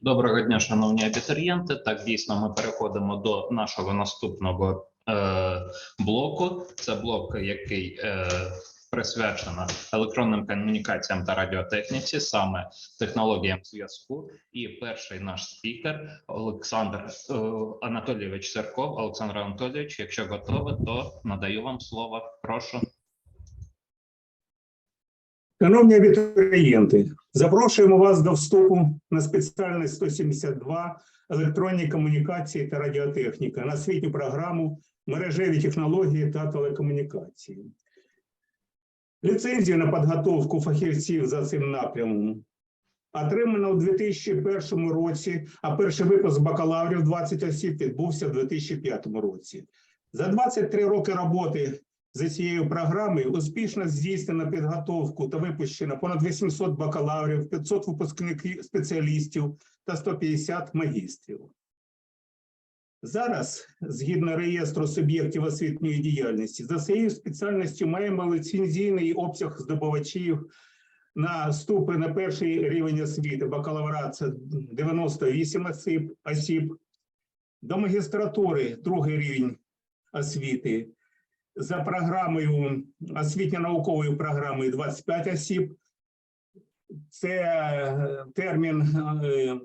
Доброго дня, шановні абітурієнти. Так, дійсно, ми переходимо до нашого наступного е, блоку. Це блок, який е, присвячено електронним комунікаціям та радіотехніці, саме технологіям зв'язку. І перший наш спікер Олександр е, Анатолійович Серков. Олександр Анатолійович, якщо готові, то надаю вам слово. Прошу. Шановні абітурієнти, запрошуємо вас до вступу на спеціальність 172 електронні комунікації та радіотехніка на освітню програму мережеві технології та телекомунікації. Ліцензію на підготовку фахівців за цим напрямом отримано у 2001 році, а перший випуск бакалаврів 20 осіб відбувся у 2005 році. За 23 роки роботи за цією програмою успішно здійснено підготовку та випущено понад 800 бакалаврів, 500 випускників спеціалістів та 150 магістрів. Зараз, згідно реєстру суб'єктів освітньої діяльності, за цією спеціальністю маємо ліцензійний обсяг здобувачів на вступи на перший рівень освіти бакалаврат це 98 осіб, осіб, до магістратури другий рівень освіти за програмою освітньо-науковою програмою 25 осіб. Це е, термін е,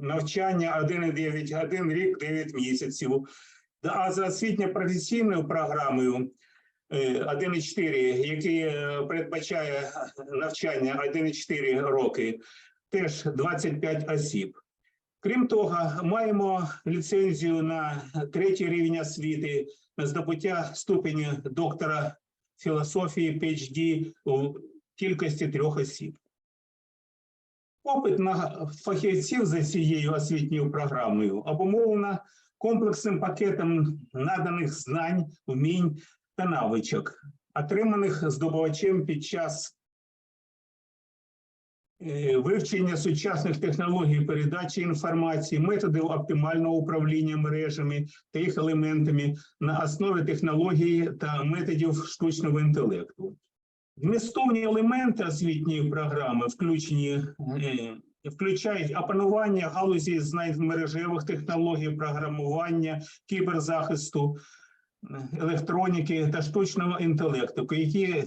навчання 1,9, 1 рік 9 місяців. А за освітньо-професійною програмою е, 1,4, який е, передбачає навчання 1,4 роки, теж 25 осіб. Крім того, маємо ліцензію на третій рівень освіти здобуття ступені доктора філософії PhD у кількості трьох осіб. Попит на фахівців за цією освітньою програмою обумовлено комплексним пакетом наданих знань, вмінь та навичок, отриманих здобувачем під час вивчення сучасних технологій передачі інформації, методів оптимального управління мережами та їх елементами на основі технології та методів штучного інтелекту. Змістовні елементи освітньої програми включені. е, Включають опанування галузі знань мережевих технологій, програмування, кіберзахисту, е, електроніки та штучного інтелекту, які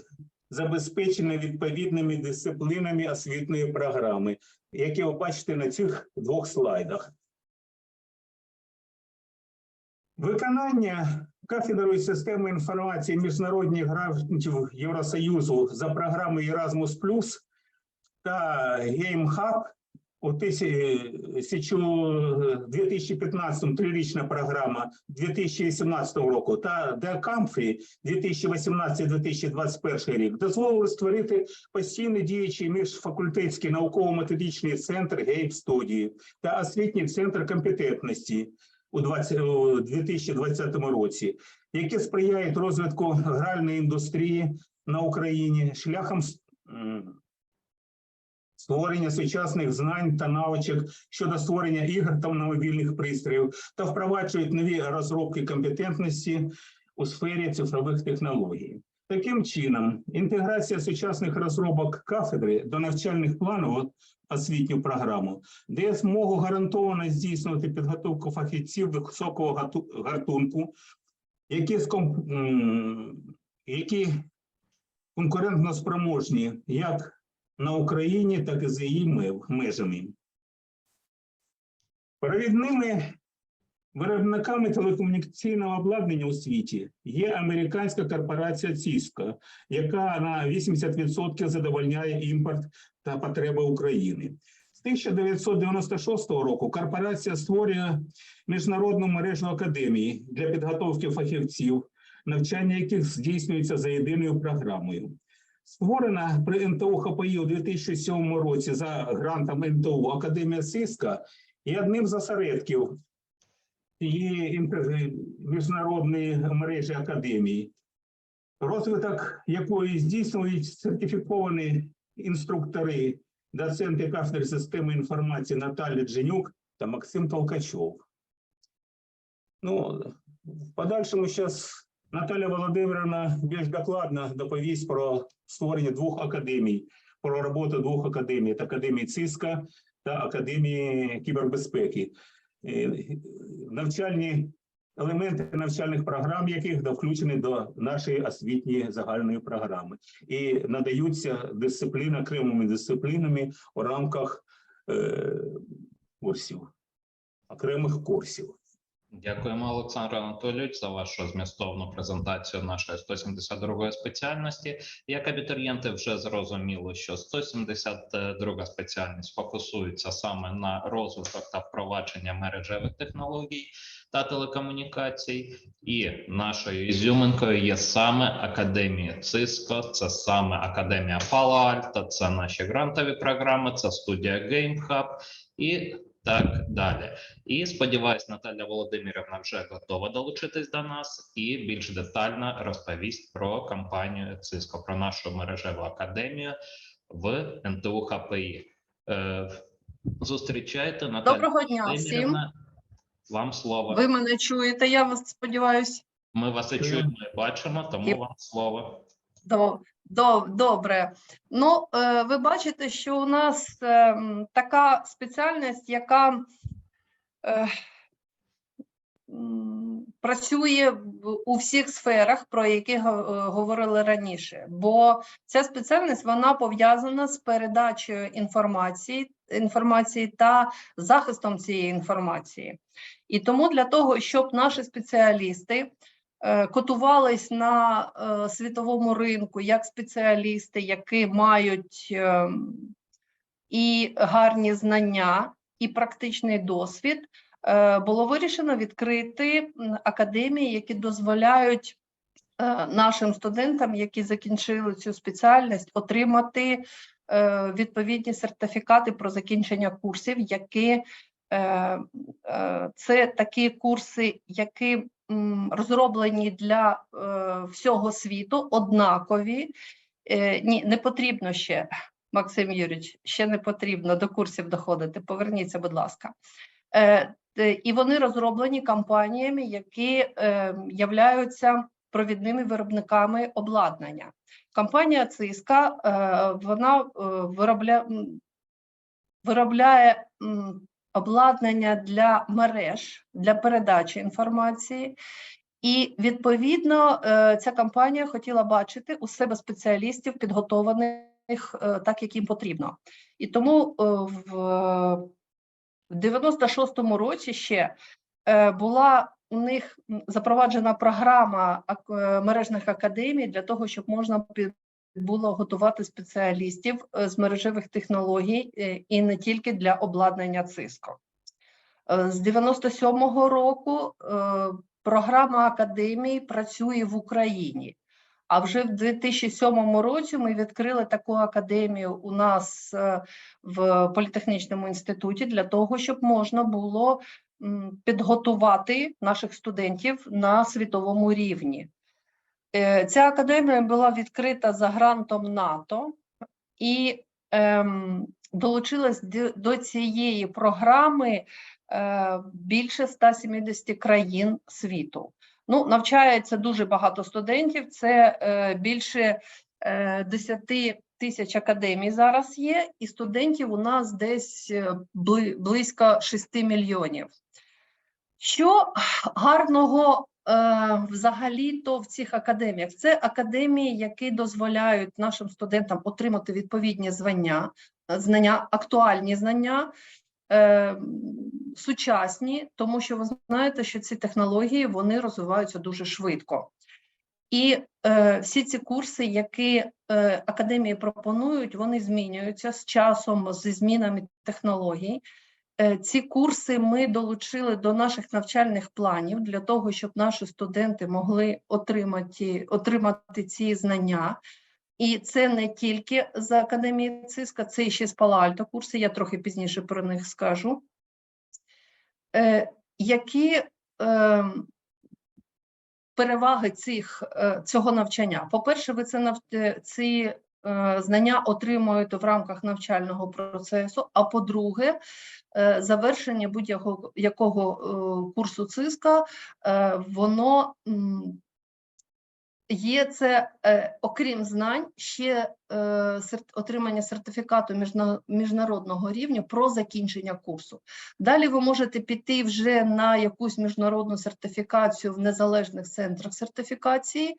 забезпечені відповідними дисциплінами освітньої програми, які ви бачите на цих двох слайдах. Виконання кафедрою системи інформації міжнародних грантів Євросоюзу за програмою Erasmus та GameHub у тисячу- 2015 трирічна програма 2018 року та The Comfrey 2018-2021 рік дозволили створити постійно діючий міжфакультетський науково-методичний центр Game Study та освітній центр компетентності у 20 у 2020 році, які сприяють розвитку гральної індустрії на Україні шляхом створення сучасних знань та навичок щодо створення ігор та мобільних пристроїв та впроваджують нові розробки компетентності у сфері цифрових технологій. Таким чином, інтеграція сучасних розробок кафедри до навчальних планів освітню програму дає змогу гарантовано здійснювати підготовку фахівців високого гартунку, які, які конкурентно спроможні як на Україні, так і за її ме- межами. Провідними виробниками телекомунікаційного обладнання у світі є американська корпорація Cisco, яка на 80% задовольняє імпорт та потреби України. З 1996 року корпорація створює міжнародну мережу академії для підготовки фахівців, навчання яких здійснюється за єдиною програмою. Створена при НТО ХПІ у 2007 році за грантом НТО Академія Сиска і одним з осередків цієї міжнародної мережі академії, розвиток якої здійснюють сертифіковані інструктори, доценти кафедри системи інформації Наталя Дженюк та Максим Толкачов. Ну, в подальшому зараз Наталя Володимировна більш докладно доповість про створення двох академій про роботу двох академій: Академії ЦИСКа та Академії кібербезпеки. Е, Навчальні елементи навчальних програм, яких включені до нашої освітньої загальної програми, і надаються дисципліни окремими дисциплінами у рамках е, курсів, окремих курсів. Дякуємо, Олександр Анатолійович, за вашу змістовну презентацію нашої 172 спеціальності. Як абітурієнти вже зрозуміло, що 172 спеціальність фокусується саме на розвиток та впровадження мережевих технологій та телекомунікацій. І нашою ізюминкою є саме Академія Циско, це саме Академія Palo Alto, це наші грантові програми, це студія Game Hub і так далі. І сподіваюсь, Наталя Володимирівна вже готова долучитись до нас і більш детально розповість про кампанію ЦИСКО, про нашу мережеву академію в НТУ ХПІ. Е, зустрічайте Наталя Доброго дня всім. Вам слово. Ви мене чуєте, я вас сподіваюся. Ми вас і Чуємо. і бачимо, тому І- вам слово. До, до, добре. Ну, е, ви бачите, що у нас е, така спеціальність, яка е, працює у всіх сферах, про які говорили раніше. Бо ця спеціальність вона пов'язана з передачею інформації, інформації та захистом цієї інформації. І тому для того, щоб наші спеціалісти котувались на е, світовому ринку як спеціалісти, які мають е, і гарні знання, і практичний досвід, е, було вирішено відкрити академії, які дозволяють е, нашим студентам, які закінчили цю спеціальність, отримати е, відповідні сертифікати про закінчення курсів, які е, е, це такі курси, які розроблені для е, всього світу, однакові. Е, Ні, не потрібно ще, Максим Юрійович, ще не потрібно до курсів доходити. Поверніться, будь ласка. Е, І вони розроблені компаніями, які являються провідними виробниками обладнання. Компанія Циска вона виробля... виробляє обладнання для мереж для передачі інформації, і відповідно е, ця компанія хотіла бачити у себе спеціалістів, підготованих е, так, як їм потрібно. І тому е, в, в 96-му році ще була у них запроваджена програма мережних академій для того, щоб можна було готувати спеціалістів е, з мережевих технологій е, і не тільки для обладнання ЦИСКО. Е, З 97-го року програма академії працює в Україні. А вже в 2007 році ми відкрили таку академію у нас в політехнічному інституті для того, щоб можна було підготувати наших студентів на світовому рівні. Е, Ця академія була відкрита за грантом НАТО і ем, долучилась до, цієї програми е, більше 170 країн світу. Ну, навчається дуже багато студентів. Це е, більше е, 10 тисяч академій зараз є, і студентів у нас десь е, бли- близько 6 мільйонів. Що гарного е, взагалі-то в цих академіях? Це академії, які дозволяють нашим студентам отримати відповідні звання, е, знання, актуальні знання, е, сучасні, тому що ви знаєте, що ці технології вони розвиваються дуже швидко. І е, всі ці курси, які е, академії пропонують, вони змінюються з часом, зі змінами технологій. Е, ці курси ми долучили до наших навчальних планів для того, щоб наші студенти могли отримати, отримати ці знання. І це не тільки з академії ЦИСКа, це ще з Пала-Альто курси, я трохи пізніше про них скажу. Е, які е, переваги цих, е, цього навчання? По-перше, ви це ці знання отримуєте в рамках навчального процесу. А по-друге, е, завершення будь-якого якого, е, курсу ЦИСКа, е, воно є це, е, окрім знань, ще е, отримання сертифікату міжнародного рівня про закінчення курсу. Далі ви можете піти вже на якусь міжнародну сертифікацію в незалежних центрах сертифікації,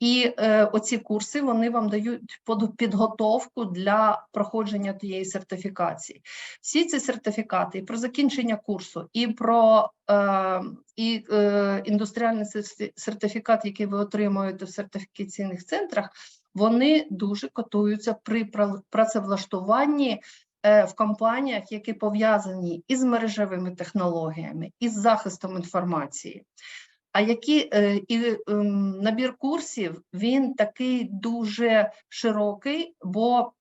і е, оці курси вони вам дають підготовку для проходження тієї сертифікації. Всі ці сертифікати і про закінчення курсу, і про е, і, е, індустріальний сертифікат, який ви отримуєте в сертифікаційних центрах, вони дуже котуються при пра- працевлаштуванні е, в компаніях, які пов'язані із мережевими технологіями, із захистом інформації. А які е, і ем, набір курсів він такий дуже широкий, бо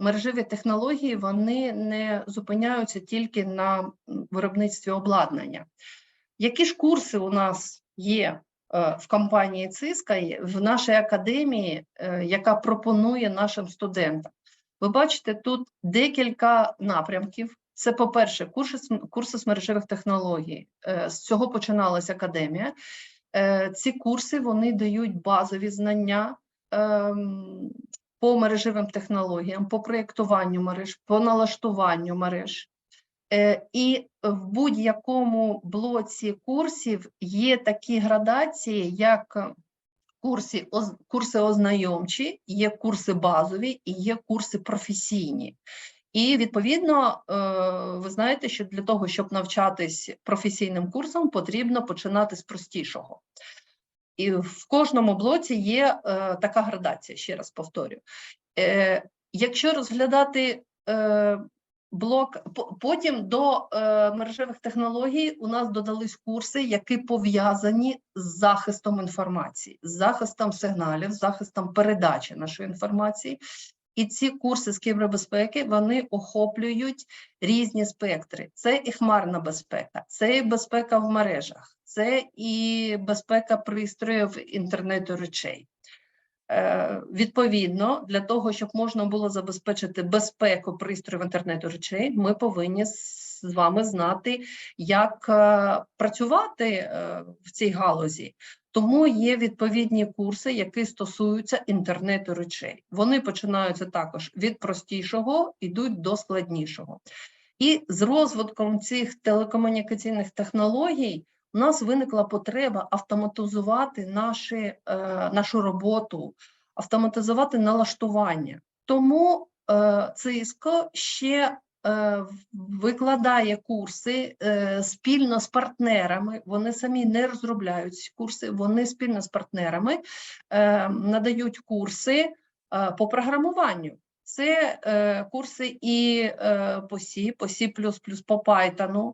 мережеві технології вони не зупиняються тільки на виробництві обладнання. Які ж курси у нас є е, в компанії Циска, в нашій академії, е, яка пропонує нашим студентам? Ви бачите тут декілька напрямків. Це, по-перше, курси, з мережевих технологій. Е, З цього починалася академія. Е, Ці курси вони дають базові знання ем, по мережевим технологіям, по проєктуванню мереж, по налаштуванню мереж. Е, І в будь-якому блоці курсів є такі градації, як курси, курси ознайомчі, є курси базові і є курси професійні. І відповідно, е, ви знаєте, що для того, щоб навчатись професійним курсом, потрібно починати з простішого. І в кожному блоці є е, така градація, ще раз повторю. Е, якщо розглядати блок, потім до мережевих технологій у нас додались курси, які пов'язані з захистом інформації, з захистом сигналів, з захистом передачі нашої інформації. І ці курси з кібербезпеки вони охоплюють різні спектри. Це і хмарна безпека, це і безпека в мережах, це і безпека пристроїв інтернету речей. Е, Відповідно, для того, щоб можна було забезпечити безпеку пристроїв інтернету речей, ми повинні з вами знати, як е, працювати е, в цій галузі. Тому є відповідні курси, які стосуються інтернету речей. Вони починаються також від простішого, ідуть до складнішого. І з розвитком цих телекомунікаційних технологій у нас виникла потреба автоматизувати наші, е, нашу роботу, автоматизувати налаштування. Тому е, ЦИСКО ще викладає курси е, спільно з партнерами. Вони самі не розробляють курси, вони спільно з партнерами е, надають курси е, по програмуванню. Це е, курси і е, по C, по C++, по Python.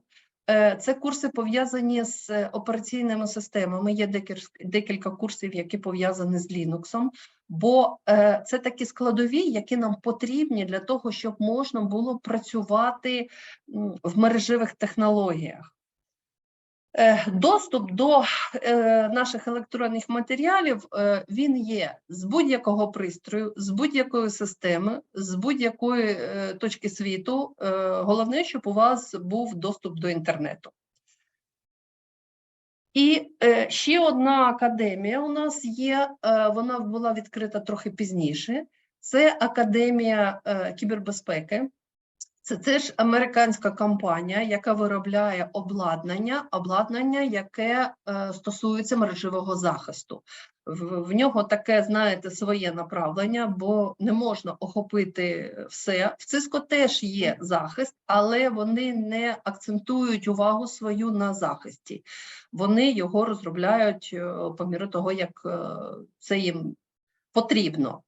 Е, Це курси пов'язані з е, операційними системами. Є декіль- декілька курсів, які пов'язані з Linux, бо е, це такі складові, які нам потрібні для того, щоб можна було працювати в мережевих технологіях. Е, Доступ до е, наших електронних матеріалів е, він є з будь-якого пристрою, з будь-якої системи, з будь-якої точки світу. Головне, щоб у вас був доступ до інтернету. І ще одна академія у нас є, вона була відкрита трохи пізніше. Це Академія кібербезпеки. Це теж американська компанія, яка виробляє обладнання, обладнання, яке е, стосується мережевого захисту. В, в нього таке, знаєте, своє направлення, бо не можна охопити все. В Cisco теж є захист, але вони не акцентують увагу свою на захисті. Вони його розробляють е, по міру того, як е, це їм потрібно.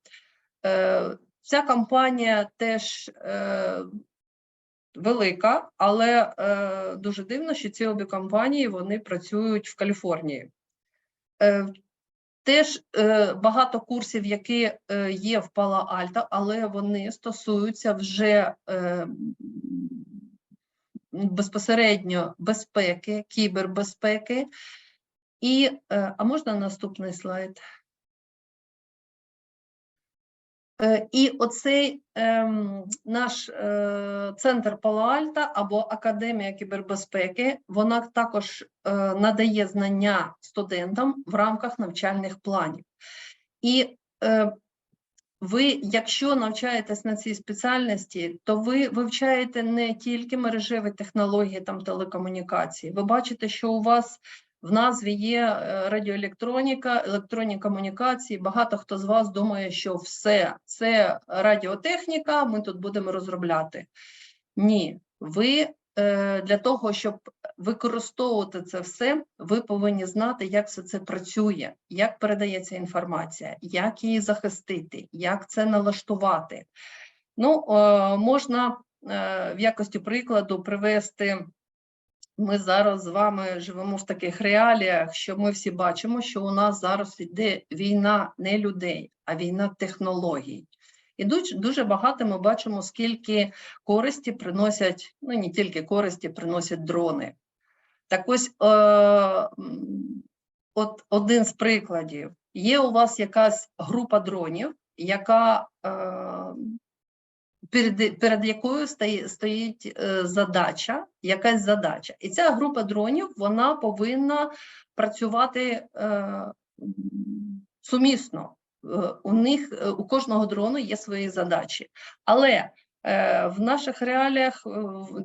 Е, Ця компанія теж е, велика, але е, дуже дивно, що ці обі компанії вони працюють в Каліфорнії. Е, теж е, багато курсів, які е, є в Пала Альта, але вони стосуються вже е, безпосередньо безпеки, кібербезпеки. І, е, а можна наступний слайд? Е, І оцей ем, наш е, центр Пала-Альта або Академія кібербезпеки, вона також е, надає знання студентам в рамках навчальних планів. І е, ви, якщо навчаєтесь на цій спеціальності, то ви вивчаєте не тільки мережеві технології там телекомунікації. Ви бачите, що у вас в назві є е, радіоелектроніка, електронні комунікації. Багато хто з вас думає, що все це радіотехніка, ми тут будемо розробляти. Ні, ви е, для того, щоб використовувати це все, ви повинні знати, як все це працює, як передається інформація, як її захистити, як це налаштувати. Ну, е, можна в якості прикладу привести. Ми зараз з вами живемо в таких реаліях, що ми всі бачимо, що у нас зараз йде війна не людей, а війна технологій. І дуже, багато ми бачимо, скільки користі приносять, ну не тільки користі приносять дрони. Так ось е, от один з прикладів. Є у вас якась група дронів, яка е, перед, перед якою стоїть, стоїть е, задача, якась задача. І ця група дронів вона повинна працювати е, сумісно. Е, У них е, у кожного дрону є свої задачі. Але е, в наших реаліях, е,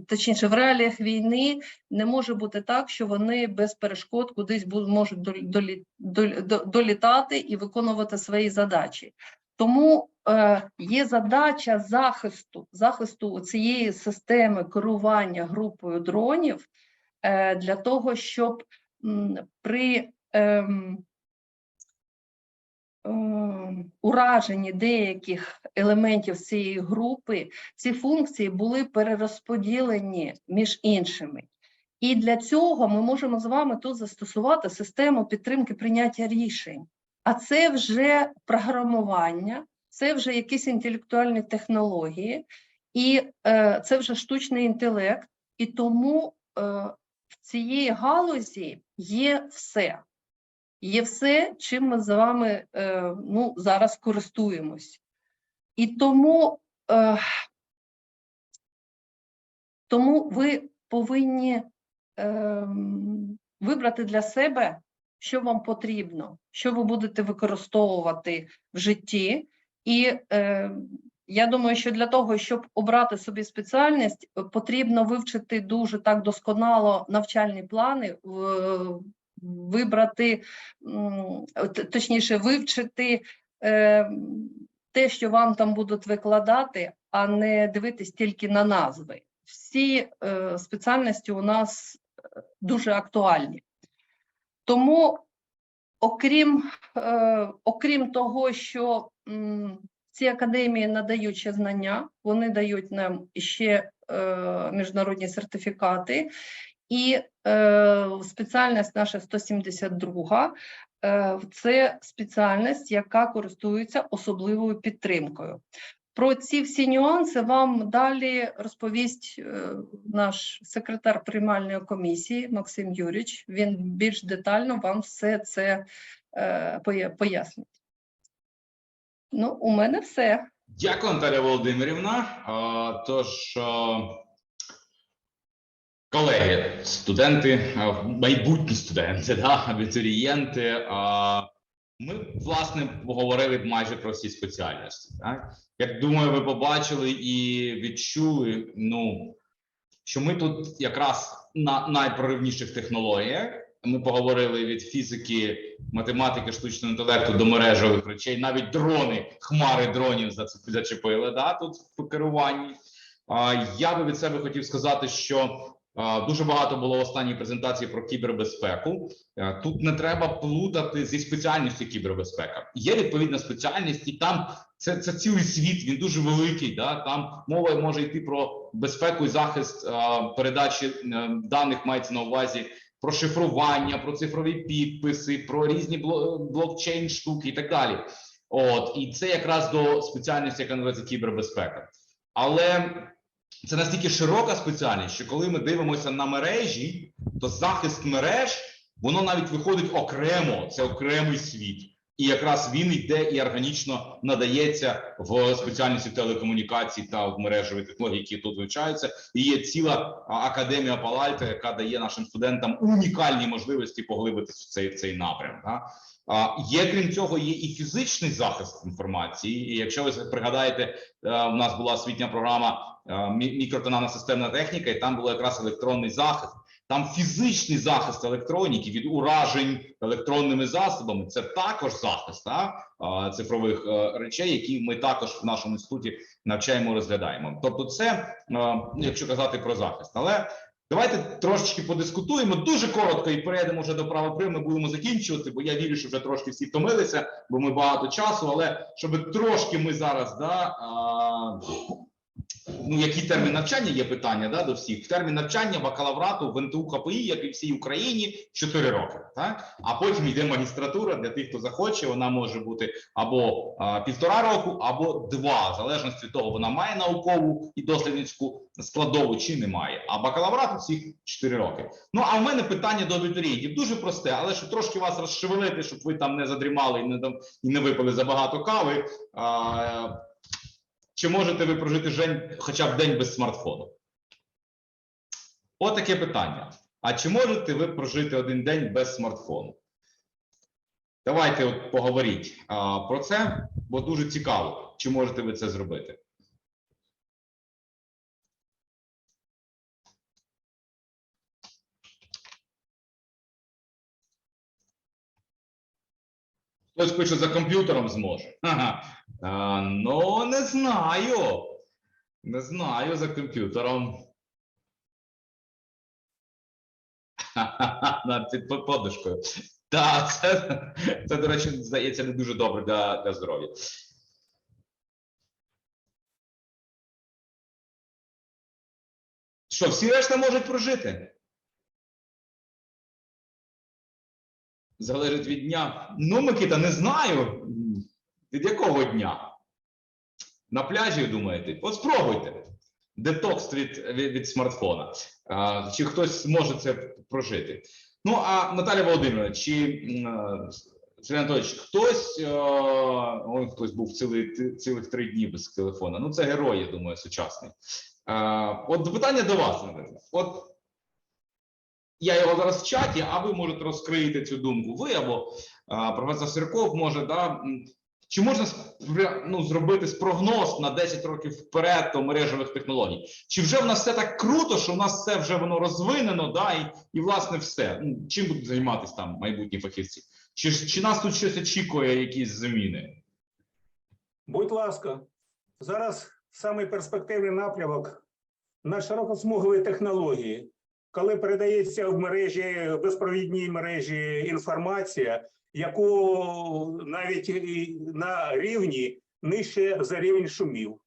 точніше, в реаліях війни не може бути так, що вони без перешкод кудись можуть долі- долі- долі- долітати і виконувати свої задачі. Тому е, є задача захисту, захисту цієї системи керування групою дронів е, для того, щоб при ем, ем, ураженні деяких елементів цієї групи ці функції були перерозподілені між іншими. І для цього ми можемо з вами тут застосувати систему підтримки прийняття рішень. А це вже програмування, це вже якісь інтелектуальні технології, і е, це вже штучний інтелект. І тому е, в цієї галузі є все. Є все, чим ми з вами е, ну, зараз користуємось. І тому, е, тому ви повинні ем, вибрати для себе, що вам потрібно, що ви будете використовувати в житті. І е, я думаю, що для того, щоб обрати собі спеціальність, потрібно вивчити дуже так досконало навчальні плани, вибрати, точніше, вивчити е, те, що вам там будуть викладати, а не дивитись тільки на назви. Всі е, спеціальності у нас е, дуже актуальні. Тому, окрім, е, окрім того, що ці академії надають ще знання, вони дають нам ще е, міжнародні сертифікати. І е, спеціальність наша 172 е, це спеціальність, яка користується особливою підтримкою. Про ці всі нюанси вам далі розповість е, наш секретар приймальної комісії Максим Юріч. Він більш детально вам все це е, пояснить. Ну, у мене все. Дякую, Наталя Володимирівна. Тож, колеги, студенти, майбутні студенти, абітурієнти. Ми власне поговорили майже про всі спеціальності. Так? Як думаю, ви побачили і відчули, ну що ми тут якраз на найпроривніших технологіях. Ми поговорили від фізики, математики, штучного інтелекту до мережевих речей. Навіть дрони, хмари дронів зачепили да, тут в керуванні. Я би від себе хотів сказати, що дуже багато було останній презентації про кібербезпеку. Тут не треба плутати зі спеціальністю кібербезпека. Є відповідна спеціальність, і там це, це цілий світ. Він дуже великий. Да? Там мова може йти про безпеку і захист передачі е, даних мається на увазі про шифрування, про цифрові підписи, про різні блокчейн штуки і так далі. От і це якраз до спеціальності, яка називається кібербезпека. Але це настільки широка спеціальність, що коли ми дивимося на мережі, то захист мереж воно навіть виходить окремо, це окремий світ. І якраз він йде і органічно надається в спеціальності телекомунікацій та в мережеві технології, які тут вивчаються. І є ціла академія Палальта, яка дає нашим студентам унікальні можливості поглибитися в цей, в цей напрям. Да? Є крім цього, є і фізичний захист інформації. І якщо ви пригадаєте, е, у нас була освітня програма е, мі- мікротональна системна техніка, і там було якраз електронний захист. Там фізичний захист електроніки від уражень електронними засобами. Це також захист а, а, цифрових е, речей, які ми також в нашому інституті навчаємо, розглядаємо. Тобто, це ну, якщо казати про захист, але давайте трошечки подискутуємо дуже коротко і перейдемо вже до правоприв. Ми будемо закінчувати, бо я вірю, що вже трошки всі втомилися, бо ми багато часу. Але щоб трошки ми зараз да. А, Ну, який термін навчання є питання да, до всіх. Термін навчання бакалаврату в НТУ ХПІ, як і всій Україні, 4 роки. Так? А потім йде магістратура для тих, хто захоче. Вона може бути або а, півтора року, або два, в залежності від того, вона має наукову і дослідницьку складову чи не має. А бакалаврат у всіх 4 роки. Ну а в мене питання до абітурієнтів дуже просте, але щоб трошки вас розшевелити, щоб ви там не задрімали і не дам- і не випили забагато кави. А, чи можете ви прожити хоча б день без смартфону? Отаке питання. А чи можете ви прожити один день без смартфону? Давайте от поговоріть а, про це, бо дуже цікаво, чи можете ви це зробити. Хтось пише за комп'ютером зможе. Ага. А, ну, не знаю. Не знаю за комп'ютером. Під подушкою. Так, це, це, до речі, здається, не дуже добре для, для здоров'я. Що, всі решта можуть прожити? Залежить від дня. Ну, Микита, не знаю. Від якого дня? На пляжі, думаєте? От спробуйте. Детокс від, від, від смартфона. А, чи хтось зможе це прожити? Ну, а Наталя Володимировна, чи Сергій Анатолійович, хтось, ой, хтось був цілий, цілих три дні без телефона. Ну, це герой, я думаю, сучасний. Е, от питання до вас, Наталя. От я його зараз в чаті, а ви можете розкрити цю думку. Ви або а, професор Сірков може, да, чи можна ну, зробити спрогноз на 10 років вперед до мережевих технологій? Чи вже в нас все так круто, що в нас все вже воно розвинено, да, і, і власне все. Ну, Чим будуть займатися там майбутні фахівці? Чи, чи нас тут щось очікує, якісь зміни? Будь ласка, зараз самий перспективний напрямок на широкосмугові технології, коли передається в мережі, безпровідній мережі інформація, яку навіть на рівні нижче за рівень шумів,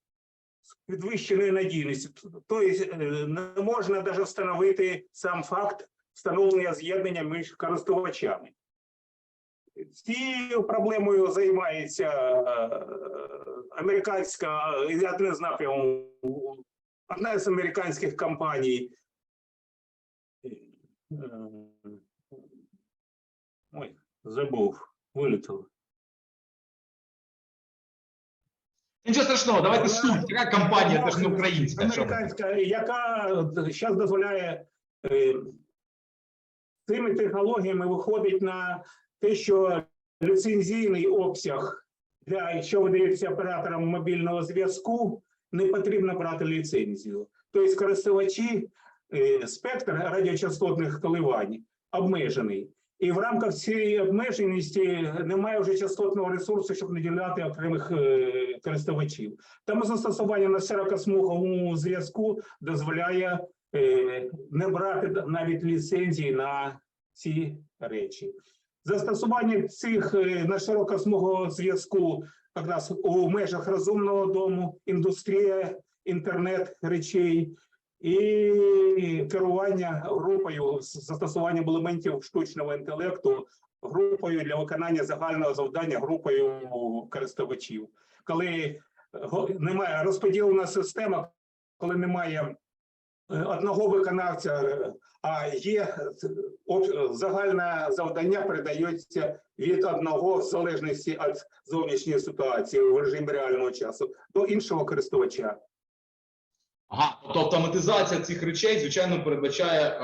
з підвищеною надійністю. Тобто е, не можна навіть встановити сам факт встановлення з'єднання між користувачами. Цією проблемою займається е, американська і одне з напрямів, одна з американських компаній. Е, Ой, забув, вилетіло. Нічого страшного, давайте суть. Яка компанія, це ж не українська. Американська, яка зараз дозволяє е, цими технологіями виходить на те, що ліцензійний обсяг для що видається операторам мобільного зв'язку, не потрібно брати ліцензію. Тобто користувачі е, спектр радіочастотних коливань обмежений. І в рамках цієї обмеженості немає вже частотного ресурсу, щоб наділяти окремих е, користувачів. Тому застосування на широкосмуговому зв'язку дозволяє е, не брати навіть ліцензії на ці речі. Застосування цих е, на широкосмугового зв'язку якраз у межах розумного дому, індустрія, інтернет речей і керування групою з застосуванням елементів штучного інтелекту групою для виконання загального завдання групою користувачів. Коли го- немає розподілена система, коли немає е, одного виконавця, е, а є е, загальне завдання передається від одного в залежності від зовнішньої ситуації в режимі реального часу до іншого користувача. Ага, тобто автоматизація цих речей, звичайно, передбачає е,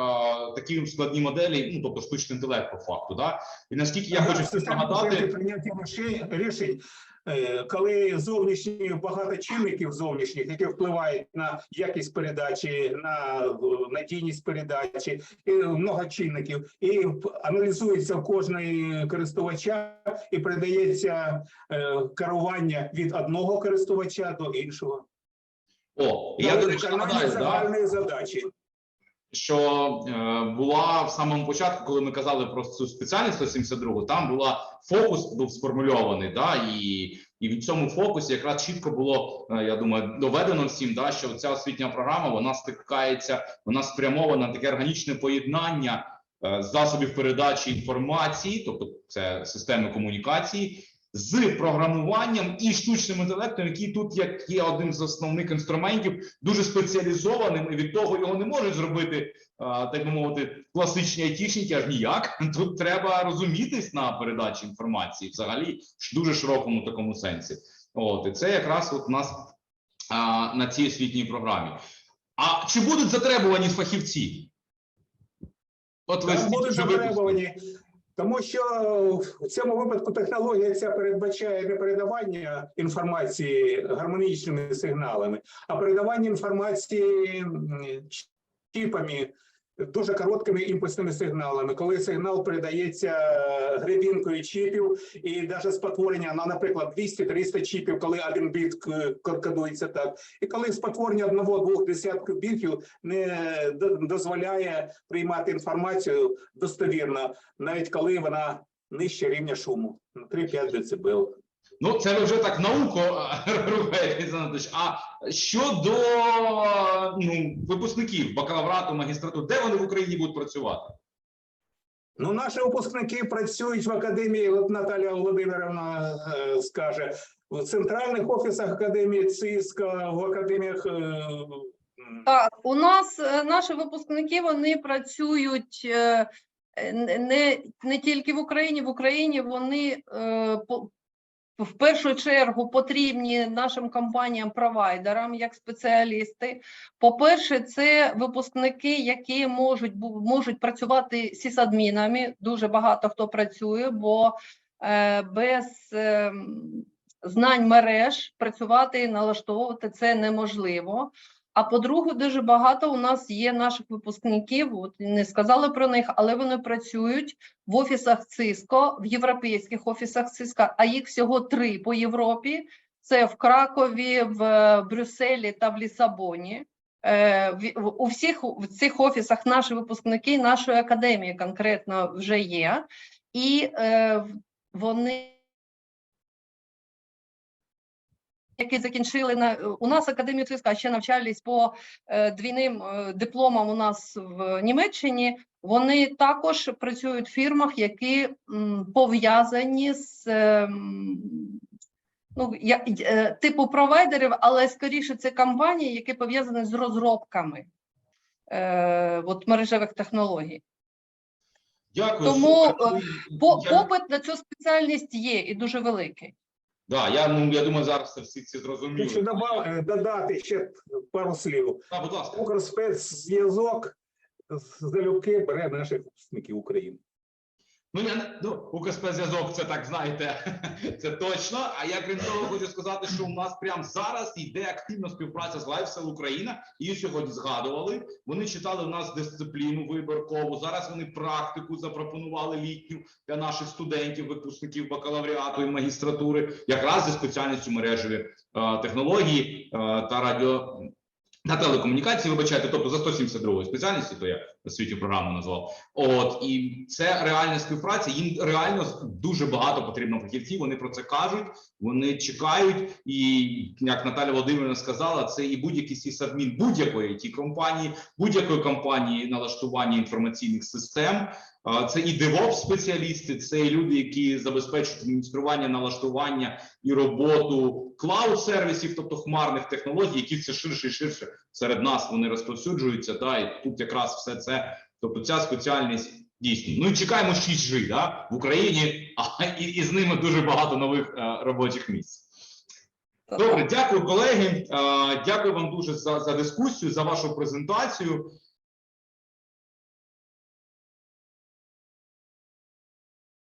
такі складні моделі, ну тобто штучний інтелект по факту. Да? І наскільки я хочу всім нагадати, прийняття рішень- рішень, е, коли зовнішні багато чинників зовнішніх, які впливають на якість передачі, на е, надійність передачі, і много чинників, і аналізується в кожної користувача і передається е, керування від одного користувача до іншого. О, і я до речі нагадаю, да, задачі. що е, була в самому початку, коли ми казали про цю спеціальність 172, там була фокус був сформульований, да, і, і в цьому фокусі якраз чітко було, е, я думаю, доведено всім, да, що ця освітня програма вона стикається, вона спрямована на таке органічне поєднання е, засобів передачі інформації, тобто це системи комунікації. З програмуванням і штучним інтелектом, який тут як є одним з основних інструментів, дуже спеціалізованим, і від того його не можуть зробити, так би мовити, класичні айтішники, аж ніяк. Тут треба розумітись на передачі інформації, взагалі в дуже широкому такому сенсі. От і це якраз от у нас а, на цій освітній програмі. А чи будуть затребувані фахівці? От ви будуть затребувані, тому що в цьому випадку технологія ця передбачає не передавання інформації гармонічними сигналами, а передавання інформації чіпами, дуже короткими імпульсними сигналами, коли сигнал передається е, гребінкою чіпів, і навіть спотворення на, наприклад, 200-300 чіпів, коли один біт к- кодується так, і коли спотворення одного-двох десятків бітів не дозволяє приймати інформацію достовірно, навіть коли вона нижче рівня шуму на 3-5 дБ. Ну, це ви вже так науку Олександр Анатолійович. А щодо ну, випускників бакалаврату, магістрату, де вони в Україні будуть працювати? Ну, наші випускники працюють в академії. От Наталя Володимировна е, скаже в центральних офісах академії ЦИСКа, в академіях. е, Так, у нас е, наші випускники вони працюють не, не тільки в Україні. В Україні вони е, в першу чергу потрібні нашим компаніям-провайдерам як спеціалісти. По-перше, це випускники, які можуть можуть працювати сісадмінами. Дуже багато хто працює, бо е, без е, знань мереж працювати і налаштовувати це неможливо. А по-друге, дуже багато у нас є наших випускників. От не сказали про них, але вони працюють в офісах Cisco, в європейських офісах Cisco, а їх всього три по Європі: це в Кракові, в е, Брюсселі та в Лісабоні. Е, У всіх в цих офісах наші випускники нашої академії конкретно вже є, і е, вони які закінчили на у нас академію ЦСКА ще навчались по е, двійним е, дипломам у нас в Німеччині. Вони також працюють в фірмах, які пов'язані з ем, ну, я, е, типу провайдерів, але скоріше це компанії, які пов'язані з розробками е, от мережевих технологій. Дякую. Тому, супер. попит на цю спеціальність є і дуже великий. Да, я, ну, я думаю, зараз це всі ці Хочу зрозуміли. добав- е, додати ще пару слів. А, будь ласка. Укрспецзв'язок залюбки бере наших випускників України. Ну, я ну, Укрспецзв'язок, це так знаєте, це точно. А я крім того, хочу сказати, що у нас прямо зараз йде активна співпраця з LifeSell Україна. Її сьогодні згадували. Вони читали у нас дисципліну виборкову. Зараз вони практику запропонували літню для наших студентів, випускників бакалавріату і магістратури, якраз зі спеціальністю мережеві е, технології е, та радіо. На телекомунікації, вибачайте, тобто за 172 спеціальністю, то я освітню програму назвав. От і це реальна співпраця. Їм реально дуже багато потрібно фахівців. Вони про це кажуть, вони чекають. І як Наталя Володимирівна сказала, це і будь-який сісадмін будь-якої ті компанії, будь-якої компанії налаштування інформаційних систем. А, Це і DevOps спеціалісти, це і люди, які забезпечують адміністрування, налаштування і роботу клауд сервісів, тобто хмарних технологій, які все ширше і ширше серед нас вони розповсюджуються. Та і тут якраз все це, тобто ця спеціальність дійсно. Ну і чекаємо 6G, да, в Україні, а і, і з ними дуже багато нових е, робочих місць. Добре, дякую, колеги. Е, Дякую вам дуже за, за дискусію, за вашу презентацію.